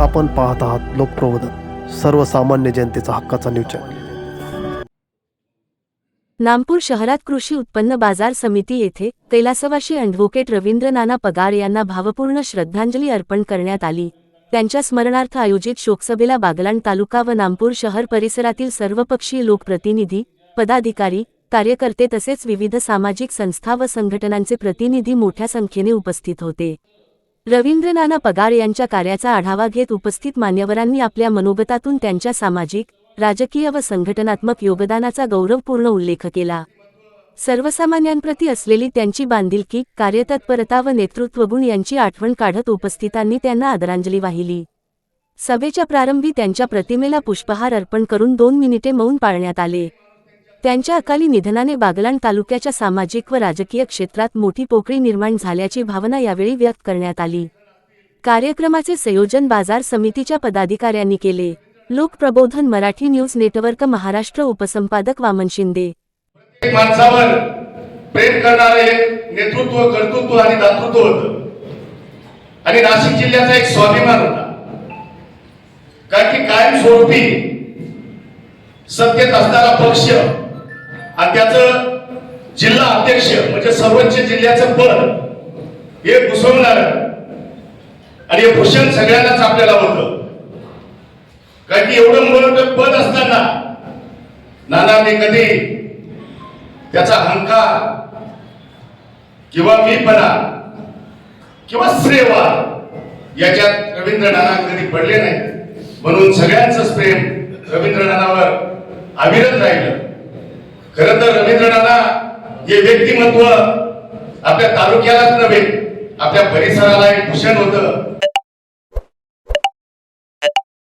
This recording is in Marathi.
आपण पाहत आहात लोकप्रबोधन सर्वसामान्य जनतेचा हक्काचा न्यूज चॅनल शहरात कृषी उत्पन्न बाजार समिती येथे तेलासवाशी अॅडव्होकेट रवींद्र नाना पगार यांना भावपूर्ण श्रद्धांजली अर्पण करण्यात आली. त्यांच्या स्मरणार्थ आयोजित शोकसभेला बागलाण तालुका व नागपूर शहर परिसरातील सर्वपक्षीय लोकप्रतिनिधी पदाधिकारी कार्यकर्ते तसेच विविध सामाजिक संस्था व संघटनांचे प्रतिनिधी मोठ्या संख्येने उपस्थित होते. रवींद्रनाना पगार यांच्या कार्याचा आढावा घेत उपस्थित मान्यवरांनी आपल्या मनोगतातून त्यांच्या सामाजिक राजकीय व संघटनात्मक योगदानाचा गौरवपूर्ण उल्लेख केला. सर्वसामान्यांप्रती असलेली त्यांची बांधिलकी कार्यतत्परता व नेतृत्वगुण यांची आठवण काढत उपस्थितांनी त्यांना आदरांजली वाहिली. सभेच्या प्रारंभी त्यांच्या प्रतिमेला पुष्पहार अर्पण करून दोन मिनिटे मौन पाळण्यात आले. त्यांच्या अकाली निधनाने बागलाण तालुक्याच्या सामाजिक व राजकीय क्षेत्रात मोठी पोकळी निर्माण झाल्याची भावना यावेळी व्यक्त करण्यात आली. कार्यक्रमाचे संयोजन बाजार समितीच्या पदाधिकाऱ्यांनी केले. लोकप्रबोधन मराठी न्यूज नेटवर्क महाराष्ट्र उपसंपादक वामन शिंदे. माणसावर प्रेम करणारे नेतृत्व कर्तृत्व आणि दातृत्व होत. आणि नाशिक जिल्ह्याचा एक स्वाभिमान होता. कारण की कायमस्वरूपी सत्तेत असणारा पक्ष आणि त्याचं जिल्हा अध्यक्ष म्हणजे सर्वोच्च जिल्ह्याचं पद हे घुसवणार आणि हे भूषण सगळ्यांनाच आपल्याला होतं. कारण की एवढं मोठं पद असताना नानांनी कधी त्याचा हंकार किंवा मीपणा किंवा श्रेवा याच्यात रवींद्र नाना कधी पडले नाही. म्हणून सगळ्यांचंच प्रेम रवींद्र नानावर अविरत राहिलं. खरं तर रवींद्र हे व्यक्तिमत्व आपल्या तालुक्यालाच नव्हे आपल्या परिसराला एक भूषण होतं.